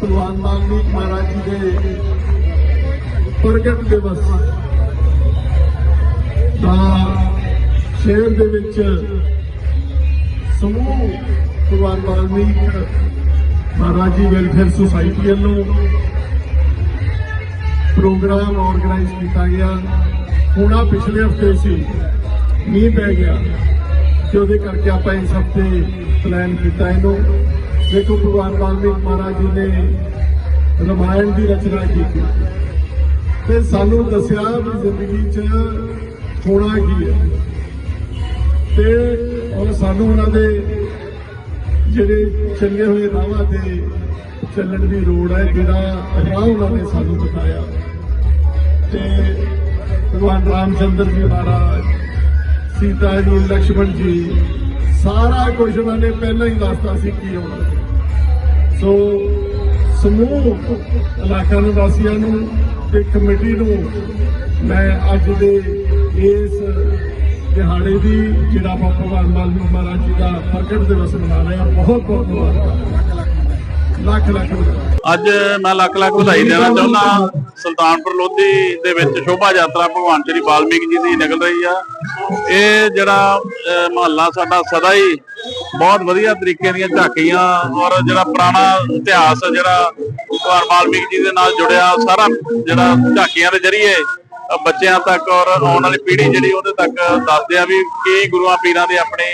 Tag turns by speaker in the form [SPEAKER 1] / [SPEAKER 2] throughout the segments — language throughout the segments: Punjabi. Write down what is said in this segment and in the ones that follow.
[SPEAKER 1] ਭਗਵਾਨ ਵਾਲਮੀਕ ਮਹਾਰਾਜ ਜੀ ਦੇ ਪ੍ਰਗਟ ਦਿਵਸ ਦਾ ਸ਼ਹਿਰ ਦੇ ਵਿੱਚ ਸਮੂਹ ਭਗਵਾਨ ਵਾਲਮੀਕ ਮਹਾਰਾਜ ਜੀ ਵੈਲਫੇਅਰ ਸੁਸਾਇਟੀ ਵੱਲੋਂ ਪ੍ਰੋਗਰਾਮ ਆਰਗੇਨਾਈਜ਼ ਕੀਤਾ ਗਿਆ ਹੁਣ ਪਿਛਲੇ ਹਫ਼ਤੇ ਸੀ ਮੀਂਹ ਪੈ ਗਿਆ ਤੇ ਉਹਦੇ ਕਰਕੇ ਆਪਾਂ ਇਸ ਹਫ਼ਤੇ ਪਲਾਨ ਕੀਤਾ ਇਹਨੂੰ ਦੇਖੋ ਭਗਵਾਨ ਵਾਲਮੀਕ ਮਹਾਰਾਜ ਜੀ ਨੇ ਰਮਾਇਣ ਦੀ ਰਚਨਾ ਕੀਤੀ। ਤੇ ਸਾਨੂੰ ਦੱਸਿਆ ਵੀ ਜ਼ਿੰਦਗੀ 'ਚ ਹੋਣਾ ਕੀ ਹੈ। ਤੇ ਉਹ ਸਾਨੂੰ ਉਹਨਾਂ ਦੇ ਜਿਹੜੇ ਚੱਲੇ ਹੋਏ ਰਾਹਾਂ ਤੇ ਚੱਲਣ ਦੀ ਰੋੜ ਹੈ, ਜਿਹੜਾ ਰਾਹ ਉਹਨਾਂ ਨੇ ਸਾਨੂੰ ਬਤਾਇਆ ਤੇ ਭਗਵਾਨ ਰਾਮ ਚੰਦਰ ਜੀ ਮਹਾਰਾਜ, ਸੀਤਾ ਜੀ ਲక్ష్మణ ਜੀ, ਸਾਰਾ ਕੁਝ ਉਹਨਾਂ ਨੇ ਪਹਿਲਾਂ ਹੀ ਦੱਸਤਾ ਸੀ ਕੀ ਹੋਣਾ। ਸੋ ਸਮੂਹ ਇਲਾਕਾ ਨਿਵਾਸੀਆਂ ਨੂੰ ਤੇ ਕਮੇਟੀ ਨੂੰ ਮੈਂ ਅੱਜ ਦੇ ਇਸ ਦਿਹਾੜੇ ਦੀ ਜਿਹੜਾ ਆਪਾਂ ਭਗਵਾਨ ਵਾਲਮੀਕ ਮਹਾਰਾਜ ਜੀ ਦਾ ਪ੍ਰਗਟ ਦਿਵਸ ਮਨਾ ਰਹੇ ਹਾਂ ਬਹੁਤ ਬਹੁਤ ਮੁਬਾਰਕਾਂ। ਲੱਖ ਲੱਖ ਮੁਬਾਰਕਾਂ।
[SPEAKER 2] ਅੱਜ ਮੈਂ ਲੱਖ ਲੱਖ ਵਧਾਈ ਦੇਣਾ ਚਾਹੁੰਦਾ। ਸੁਲਤਾਨਪੁਰ ਲੋਧੀ ਦੇ ਵਿੱਚ ਸ਼ੋਭਾ ਯਾਤਰਾ ਭਗਵਾਨ ਸ਼੍ਰੀ ਵਾਲਮੀਕ ਜੀ ਦੀ ਨਿਕਲ ਰਹੀ ਆ। ਇਹ ਜਿਹੜਾ ਮਹੱਲਾ ਸਾਡਾ ਸਦਾ ਹੀ ਬਹੁਤ ਵਧੀਆ ਤਰੀਕੇ ਦੀਆਂ ਝਾਕੀਆਂ ਔਰ ਜਿਹੜਾ ਪੁਰਾਣਾ ਇਤਿਹਾਸ ਆ ਜਿਹੜਾ ਭਗਵਾਨ ਵਾਲਮੀਕ ਜੀ ਦੇ ਨਾਲ ਜੁੜਿਆ ਸਾਰਾ ਜਿਹੜਾ ਝਾਕੀਆਂ ਦੇ ਜ਼ਰੀਏ ਬੱਚਿਆਂ ਤੱਕ ਔਰ ਆਉਣ ਵਾਲੀ ਪੀੜ੍ਹੀ ਜਿਹੜੀ ਉਹਦੇ ਤੱਕ ਦੱਸਦੇ ਆ ਵੀ ਕੀ ਗੁਰੂਆਂ ਪੀਰਾਂ ਦੇ ਆਪਣੇ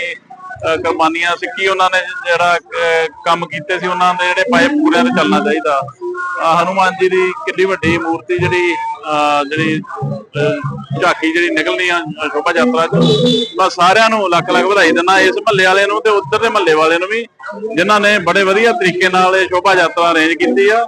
[SPEAKER 2] ਕੁਰਬਾਨੀਆਂ ਸੀ ਕੀ ਉਹਨਾਂ ਨੇ ਜਿਹੜਾ ਅ, ਕੰਮ ਕੀਤੇ ਸੀ ਉਹਨਾਂ ਦੇ ਜਿਹੜੇ ਪਾਏ ਪੂਰਿਆਂ ਤੇ ਚੱਲਣਾ ਚਾਹੀਦਾ। ਹਨੂਮਾਨ ਜੀ ਦੀ ਕਿੰਨੀ ਵੱਡੀ ਮੂਰਤੀ ਜਿਹੜੀ ਅ, ਜਿਹੜੀ ਅ, ਝਾਕੀ ਜਿਹੜੀ ਨਿਕਲਣੀ ਆ ਸ਼ੋਭਾ ਯਾਤਰਾ ਚ ਮੈਂ ਸਾਰਿਆਂ ਨੂੰ ਲੱਖ ਲੱਖ ਵਧਾਈ ਦਿੰਦਾ। ਇਸ ਮਹੱਲੇ ਵਾਲੇ ਨੂੰ ਤੇ ਉੱਧਰ ਦੇ ਮਹੱਲੇ ਵਾਲੇ ਨੂੰ ਵੀ ਜਿਨ੍ਹਾਂ ਨੇ ਬੜੇ ਵਧੀਆ ਤਰੀਕੇ ਨਾਲ ਇਹ ਸ਼ੋਭਾ ਯਾਤਰਾ ਅਰੇਂਜ ਕੀਤੀ ਆ।